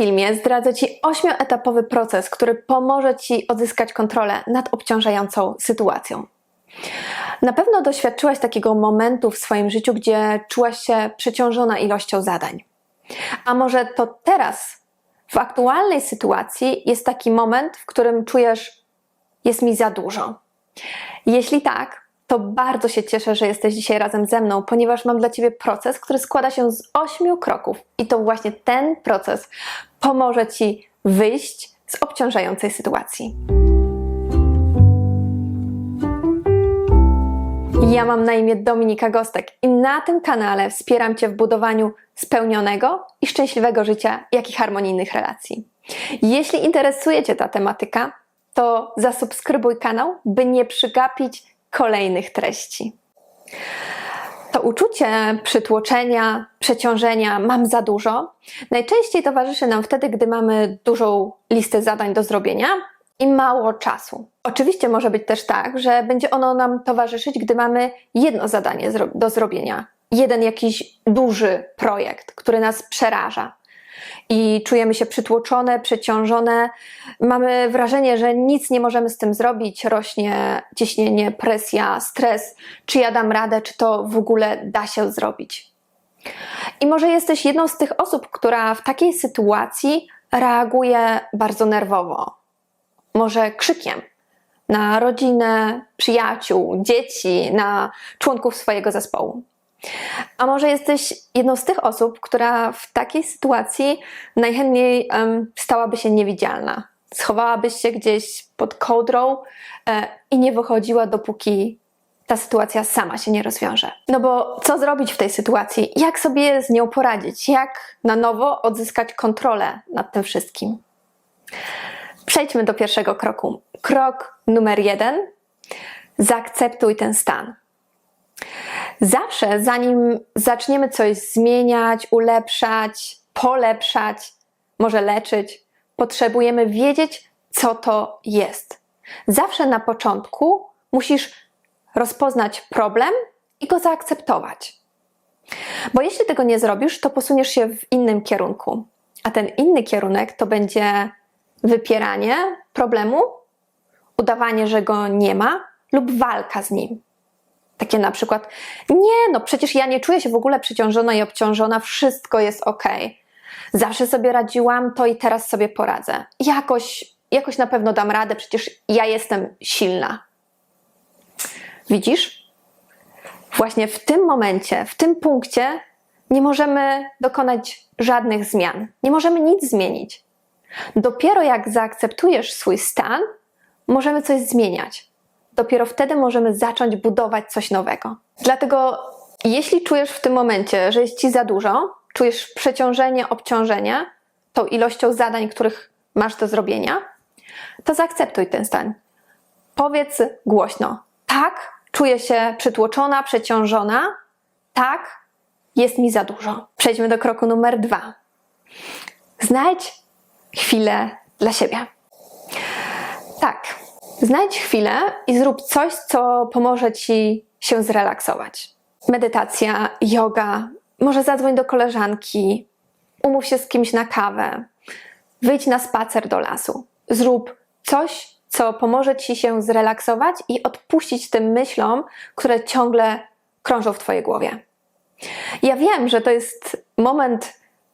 filmie zdradzę Ci ośmioetapowy proces, który pomoże Ci odzyskać kontrolę nad obciążającą sytuacją. Na pewno doświadczyłaś takiego momentu w swoim życiu, gdzie czułaś się przeciążona ilością zadań. A może to teraz, w aktualnej sytuacji, jest taki moment, w którym czujesz, jest mi za dużo. Jeśli tak, to bardzo się cieszę, że jesteś dzisiaj razem ze mną, ponieważ mam dla Ciebie proces, który składa się z ośmiu kroków. I to właśnie ten proces pomoże Ci wyjść z obciążającej sytuacji. Ja mam na imię Dominika Gostek i na tym kanale wspieram Cię w budowaniu spełnionego i szczęśliwego życia, jak i harmonijnych relacji. Jeśli interesuje Cię ta tematyka, to zasubskrybuj kanał, by nie przegapić kolejnych treści. To uczucie przytłoczenia, przeciążenia, mam za dużo, najczęściej towarzyszy nam wtedy, gdy mamy dużą listę zadań do zrobienia i mało czasu. Oczywiście może być też tak, że będzie ono nam towarzyszyć, gdy mamy jedno zadanie do zrobienia, jeden jakiś duży projekt, który nas przeraża i czujemy się przytłoczone, przeciążone. Mamy wrażenie, że nic nie możemy z tym zrobić. Rośnie ciśnienie, presja, stres. Czy ja dam radę, czy to w ogóle da się zrobić? I może jesteś jedną z tych osób, która w takiej sytuacji reaguje bardzo nerwowo. Może krzykiem na rodzinę, przyjaciół, dzieci, na członków swojego zespołu. A może jesteś jedną z tych osób, która w takiej sytuacji najchętniej um, stałaby się niewidzialna. Schowałabyś się gdzieś pod kołdrą e, i nie wychodziła, dopóki ta sytuacja sama się nie rozwiąże. No bo co zrobić w tej sytuacji? Jak sobie z nią poradzić? Jak na nowo odzyskać kontrolę nad tym wszystkim? Przejdźmy do pierwszego kroku. Krok numer jeden. Zaakceptuj ten stan. Zawsze, zanim zaczniemy coś zmieniać, ulepszać, polepszać, może leczyć, potrzebujemy wiedzieć, co to jest. Zawsze na początku musisz rozpoznać problem i go zaakceptować. Bo jeśli tego nie zrobisz, to posuniesz się w innym kierunku. A ten inny kierunek to będzie wypieranie problemu, udawanie, że go nie ma lub walka z nim. Takie na przykład, nie, no przecież ja nie czuję się w ogóle przeciążona i obciążona, wszystko jest ok. Zawsze sobie radziłam, to i teraz sobie poradzę. Jakoś, jakoś na pewno dam radę, przecież ja jestem silna. Widzisz? Właśnie w tym momencie, w tym punkcie nie możemy dokonać żadnych zmian. Nie możemy nic zmienić. Dopiero jak zaakceptujesz swój stan, możemy coś zmieniać dopiero wtedy możemy zacząć budować coś nowego. Dlatego, jeśli czujesz w tym momencie, że jest ci za dużo, czujesz przeciążenie, obciążenie tą ilością zadań, których masz do zrobienia, to zaakceptuj ten stan. Powiedz głośno: tak, czuję się przytłoczona, przeciążona, tak, jest mi za dużo. Przejdźmy do kroku numer dwa. Znajdź chwilę dla siebie. Tak, Znajdź chwilę i zrób coś, co pomoże ci się zrelaksować. Medytacja, yoga, może zadzwoń do koleżanki, umów się z kimś na kawę, wyjdź na spacer do lasu. Zrób coś, co pomoże ci się zrelaksować i odpuścić tym myślom, które ciągle krążą w twojej głowie. Ja wiem, że to jest moment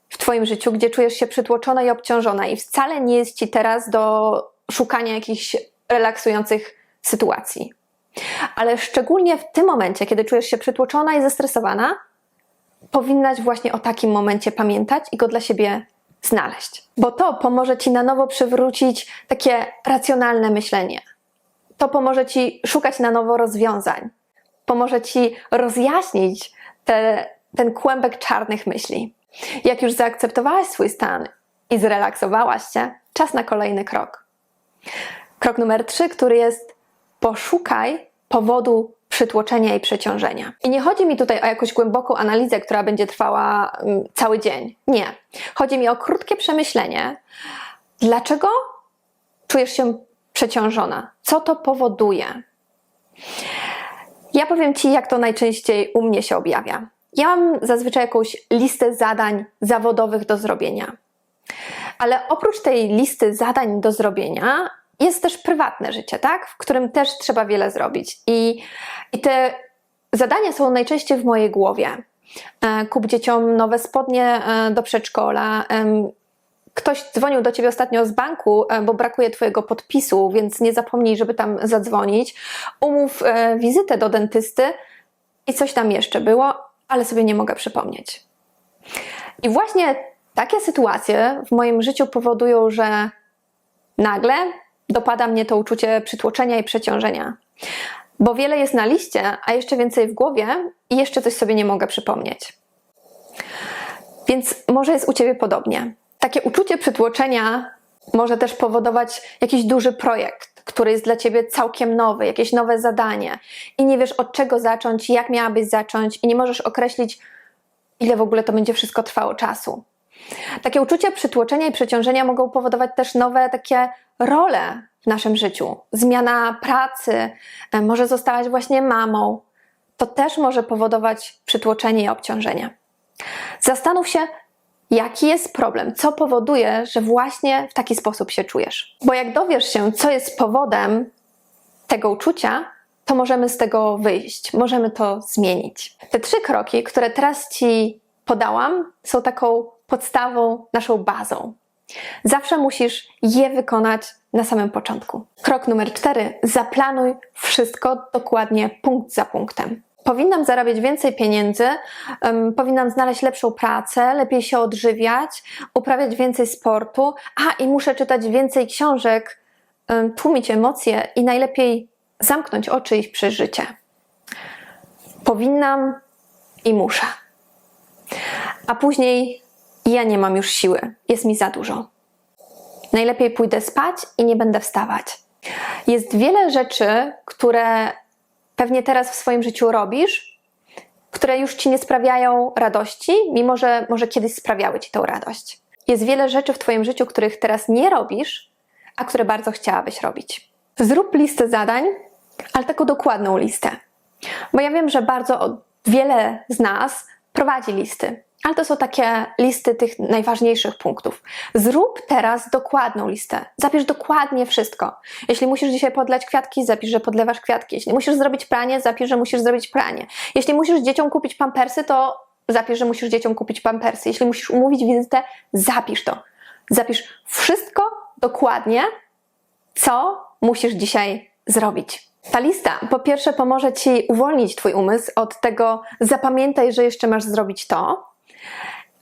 w twoim życiu, gdzie czujesz się przytłoczona i obciążona i wcale nie jest ci teraz do szukania jakichś relaksujących sytuacji. Ale szczególnie w tym momencie, kiedy czujesz się przytłoczona i zestresowana, powinnaś właśnie o takim momencie pamiętać i go dla siebie znaleźć. Bo to pomoże ci na nowo przywrócić takie racjonalne myślenie. To pomoże ci szukać na nowo rozwiązań. Pomoże ci rozjaśnić te, ten kłębek czarnych myśli. Jak już zaakceptowałaś swój stan i zrelaksowałaś się, czas na kolejny krok. Krok numer trzy, który jest poszukaj powodu przytłoczenia i przeciążenia. I nie chodzi mi tutaj o jakąś głęboką analizę, która będzie trwała mm, cały dzień. Nie. Chodzi mi o krótkie przemyślenie. Dlaczego czujesz się przeciążona? Co to powoduje? Ja powiem Ci, jak to najczęściej u mnie się objawia. Ja mam zazwyczaj jakąś listę zadań zawodowych do zrobienia. Ale oprócz tej listy zadań do zrobienia, jest też prywatne życie, tak? W którym też trzeba wiele zrobić. I, i te zadania są najczęściej w mojej głowie. E, Kup dzieciom nowe spodnie e, do przedszkola. Ktoś dzwonił do ciebie ostatnio z banku, e, bo brakuje twojego podpisu, więc nie zapomnij, żeby tam zadzwonić. Umów wizytę do dentysty i coś tam jeszcze było, ale sobie nie mogę przypomnieć. I właśnie takie sytuacje w moim życiu powodują, że nagle dopada mnie to uczucie przytłoczenia i przeciążenia. Bo wiele jest na liście, a jeszcze więcej w głowie i jeszcze coś sobie nie mogę przypomnieć. Więc może jest u Ciebie podobnie. Takie uczucie przytłoczenia może też powodować jakiś duży projekt, który jest dla Ciebie całkiem nowy, jakieś nowe zadanie i nie wiesz od czego zacząć, jak miałabyś zacząć i nie możesz określić, ile w ogóle to będzie wszystko trwało czasu. Takie uczucia przytłoczenia i przeciążenia mogą powodować też nowe takie role w naszym życiu. Zmiana pracy, e, może zostałaś właśnie mamą. To też może powodować przytłoczenie i obciążenie. Zastanów się, jaki jest problem, co powoduje, że właśnie w taki sposób się czujesz. Bo jak dowiesz się, co jest powodem tego uczucia, to możemy z tego wyjść, możemy to zmienić. Te trzy kroki, które teraz Ci podałam, są taką podstawą, naszą bazą. Zawsze musisz je wykonać na samym początku. Krok numer cztery: zaplanuj wszystko dokładnie, punkt za punktem. Powinnam zarabiać więcej pieniędzy, um, powinnam znaleźć lepszą pracę, lepiej się odżywiać, uprawiać więcej sportu, a i muszę czytać więcej książek, um, tłumić emocje i najlepiej zamknąć oczy i przez życie. Powinnam i muszę. A później ja nie mam już siły, jest mi za dużo. Najlepiej pójdę spać i nie będę wstawać. Jest wiele rzeczy, które pewnie teraz w swoim życiu robisz, które już ci nie sprawiają radości, mimo że może kiedyś sprawiały ci tą radość. Jest wiele rzeczy w Twoim życiu, których teraz nie robisz, a które bardzo chciałabyś robić. Zrób listę zadań, ale taką dokładną listę. Bo ja wiem, że bardzo wiele z nas prowadzi listy, ale to są takie listy tych najważniejszych punktów. Zrób teraz dokładną listę. Zapisz dokładnie wszystko. Jeśli musisz dzisiaj podlać kwiatki, zapisz, że podlewasz kwiatki. Jeśli musisz zrobić pranie, zapisz, że musisz zrobić pranie. Jeśli musisz dzieciom kupić pampersy, to zapisz, że musisz dzieciom kupić pampersy. Jeśli musisz umówić wizytę, zapisz to. Zapisz wszystko dokładnie, co musisz dzisiaj zrobić. Ta lista po pierwsze pomoże Ci uwolnić Twój umysł od tego, zapamiętaj, że jeszcze masz zrobić to,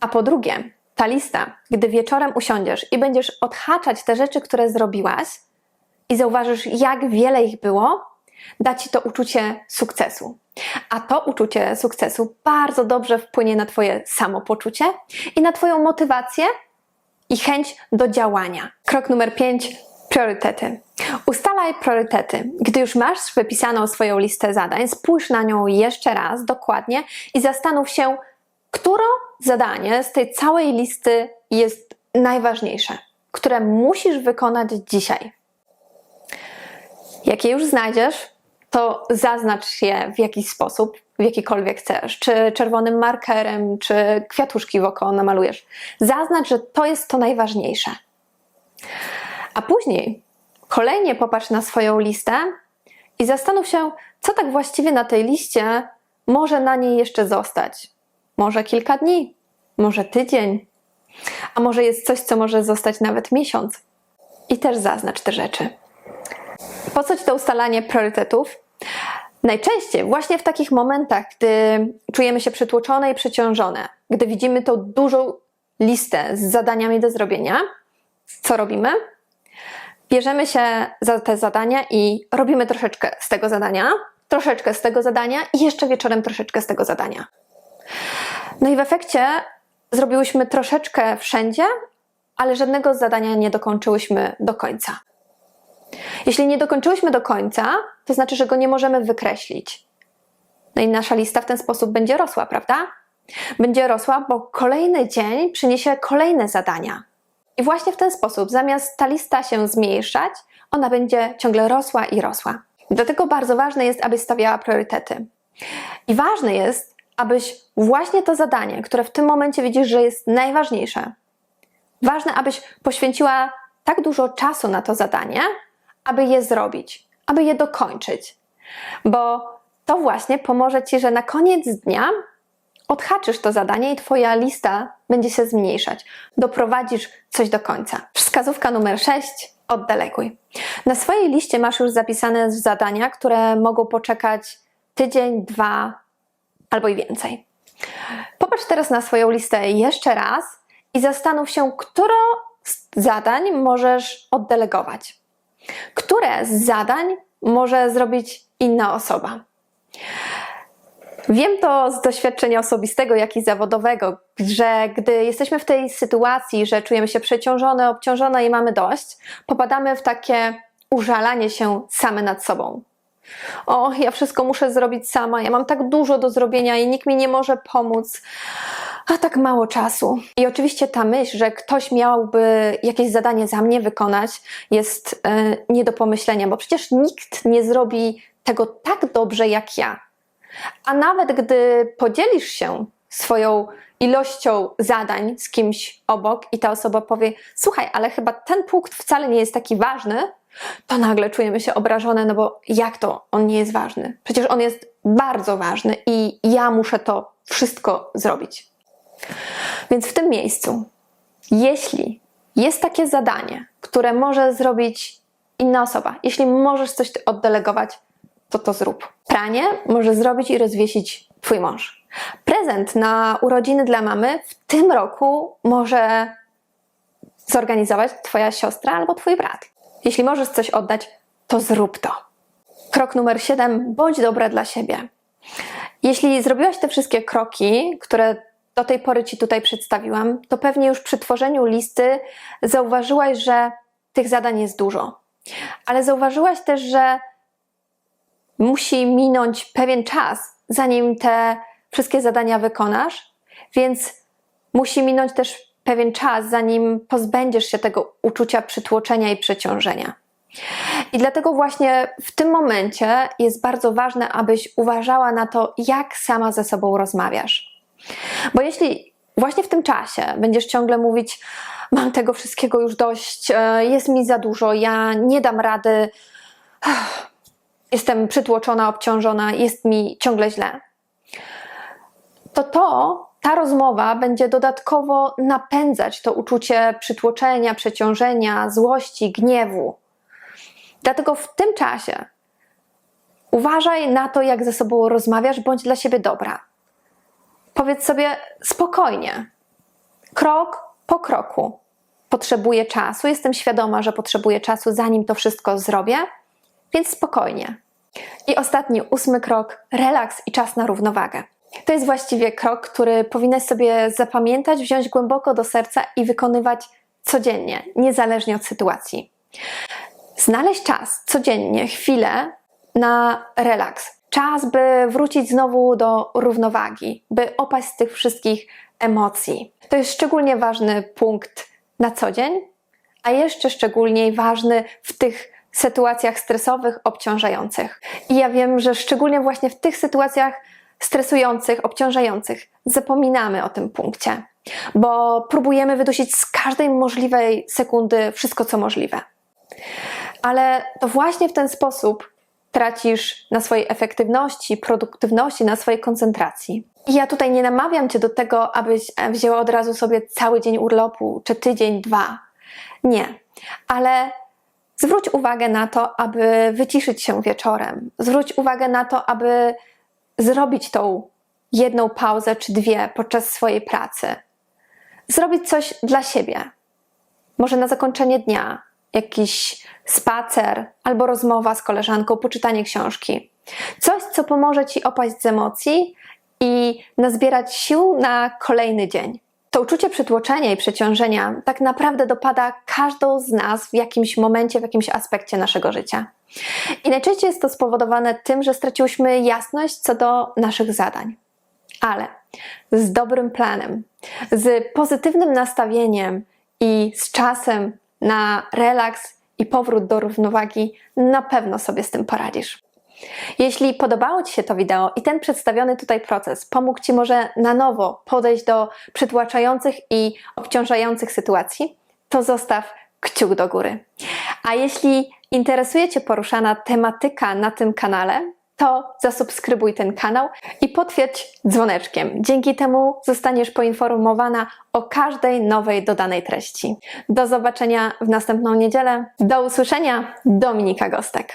a po drugie, ta lista, gdy wieczorem usiądziesz i będziesz odhaczać te rzeczy, które zrobiłaś i zauważysz, jak wiele ich było, da Ci to uczucie sukcesu. A to uczucie sukcesu bardzo dobrze wpłynie na Twoje samopoczucie i na Twoją motywację i chęć do działania. Krok numer 5. Priorytety. Ustalaj priorytety. Gdy już masz wypisaną swoją listę zadań, spójrz na nią jeszcze raz dokładnie i zastanów się, które zadanie z tej całej listy jest najważniejsze, które musisz wykonać dzisiaj. Jak je już znajdziesz, to zaznacz je w jakiś sposób, w jakikolwiek chcesz, czy czerwonym markerem, czy kwiatuszki wokoło namalujesz. Zaznacz, że to jest to najważniejsze. A później kolejnie popatrz na swoją listę i zastanów się, co tak właściwie na tej liście może na niej jeszcze zostać. Może kilka dni, może tydzień, a może jest coś, co może zostać nawet miesiąc. I też zaznacz te rzeczy. Po co ci to ustalanie priorytetów? Najczęściej właśnie w takich momentach, gdy czujemy się przytłoczone i przeciążone, gdy widzimy tą dużą listę z zadaniami do zrobienia, co robimy? Bierzemy się za te zadania i robimy troszeczkę z tego zadania, troszeczkę z tego zadania i jeszcze wieczorem troszeczkę z tego zadania. No i w efekcie zrobiłyśmy troszeczkę wszędzie, ale żadnego zadania nie dokończyłyśmy do końca. Jeśli nie dokończyłyśmy do końca, to znaczy, że go nie możemy wykreślić. No i nasza lista w ten sposób będzie rosła, prawda? Będzie rosła, bo kolejny dzień przyniesie kolejne zadania. I właśnie w ten sposób, zamiast ta lista się zmniejszać, ona będzie ciągle rosła i rosła. Dlatego bardzo ważne jest, abyś stawiała priorytety. I ważne jest, abyś właśnie to zadanie, które w tym momencie widzisz, że jest najważniejsze, Ważne, abyś poświęciła tak dużo czasu na to zadanie, aby je zrobić, aby je dokończyć. Bo to właśnie pomoże ci, że na koniec dnia odhaczysz to zadanie i Twoja lista będzie się zmniejszać. Doprowadzisz coś do końca. Wskazówka numer 6. Oddeleguj. Na swojej liście masz już zapisane zadania, które mogą poczekać tydzień, dwa albo i więcej. Popatrz teraz na swoją listę jeszcze raz i zastanów się, które z zadań możesz oddelegować. Które z zadań może zrobić inna osoba. Wiem to z doświadczenia osobistego, jak i zawodowego, że gdy jesteśmy w tej sytuacji, że czujemy się przeciążone, obciążone i mamy dość, popadamy w takie użalanie się same nad sobą. O, ja wszystko muszę zrobić sama, ja mam tak dużo do zrobienia i nikt mi nie może pomóc, a tak mało czasu. I oczywiście ta myśl, że ktoś miałby jakieś zadanie za mnie wykonać, jest e, nie do pomyślenia, bo przecież nikt nie zrobi tego tak dobrze jak ja. A nawet gdy podzielisz się swoją ilością zadań z kimś obok i ta osoba powie: Słuchaj, ale chyba ten punkt wcale nie jest taki ważny, to nagle czujemy się obrażone, no bo jak to on nie jest ważny? Przecież on jest bardzo ważny i ja muszę to wszystko zrobić. Więc w tym miejscu, jeśli jest takie zadanie, które może zrobić inna osoba, jeśli możesz coś oddelegować, to to zrób. Pranie może zrobić i rozwiesić Twój mąż. Prezent na urodziny dla mamy w tym roku może zorganizować Twoja siostra albo Twój brat. Jeśli możesz coś oddać, to zrób to. Krok numer 7. Bądź dobra dla siebie. Jeśli zrobiłaś te wszystkie kroki, które do tej pory Ci tutaj przedstawiłam, to pewnie już przy tworzeniu listy zauważyłaś, że tych zadań jest dużo. Ale zauważyłaś też, że musi minąć pewien czas, zanim te wszystkie zadania wykonasz, więc musi minąć też pewien czas, zanim pozbędziesz się tego uczucia przytłoczenia i przeciążenia. I dlatego właśnie w tym momencie jest bardzo ważne, abyś uważała na to, jak sama ze sobą rozmawiasz. Bo jeśli właśnie w tym czasie będziesz ciągle mówić: Mam tego wszystkiego już dość, e, jest mi za dużo, ja nie dam rady, jestem przytłoczona, obciążona, jest mi ciągle źle, to to, ta rozmowa będzie dodatkowo napędzać to uczucie przytłoczenia, przeciążenia, złości, gniewu. Dlatego w tym czasie uważaj na to, jak ze sobą rozmawiasz, bądź dla siebie dobra. Powiedz sobie spokojnie, krok po kroku. Potrzebuję czasu, jestem świadoma, że potrzebuję czasu, zanim to wszystko zrobię, więc spokojnie. I ostatni, ósmy krok relaks i czas na równowagę. To jest właściwie krok, który powinnaś sobie zapamiętać, wziąć głęboko do serca i wykonywać codziennie, niezależnie od sytuacji. Znaleźć czas codziennie, chwilę na relaks. Czas, by wrócić znowu do równowagi, by opaść z tych wszystkich emocji. To jest szczególnie ważny punkt na co dzień, a jeszcze szczególnie ważny w tych sytuacjach stresowych, obciążających. I ja wiem, że szczególnie właśnie w tych sytuacjach stresujących, obciążających zapominamy o tym punkcie, bo próbujemy wydusić z każdej możliwej sekundy wszystko, co możliwe. Ale to właśnie w ten sposób tracisz na swojej efektywności, produktywności, na swojej koncentracji. I ja tutaj nie namawiam Cię do tego, abyś wzięła od razu sobie cały dzień urlopu, czy tydzień, dwa. Nie. Ale Zwróć uwagę na to, aby wyciszyć się wieczorem. Zwróć uwagę na to, aby zrobić tą jedną pauzę czy dwie podczas swojej pracy. Zrobić coś dla siebie. Może na zakończenie dnia jakiś spacer albo rozmowa z koleżanką, poczytanie książki. Coś, co pomoże ci opaść z emocji i nazbierać sił na kolejny dzień. To uczucie przytłoczenia i przeciążenia tak naprawdę dopada każdą z nas w jakimś momencie, w jakimś aspekcie naszego życia. I najczęściej jest to spowodowane tym, że straciłyśmy jasność co do naszych zadań. Ale z dobrym planem, z pozytywnym nastawieniem i z czasem na relaks i powrót do równowagi, na pewno sobie z tym poradzisz. Jeśli podobało Ci się to wideo i ten przedstawiony tutaj proces pomógł Ci może na nowo podejść do przytłaczających i obciążających sytuacji, to zostaw kciuk do góry. A jeśli interesuje Cię poruszana tematyka na tym kanale, to zasubskrybuj ten kanał i potwierdź dzwoneczkiem. Dzięki temu zostaniesz poinformowana o każdej nowej dodanej treści. Do zobaczenia w następną niedzielę. Do usłyszenia, Dominika Gostek.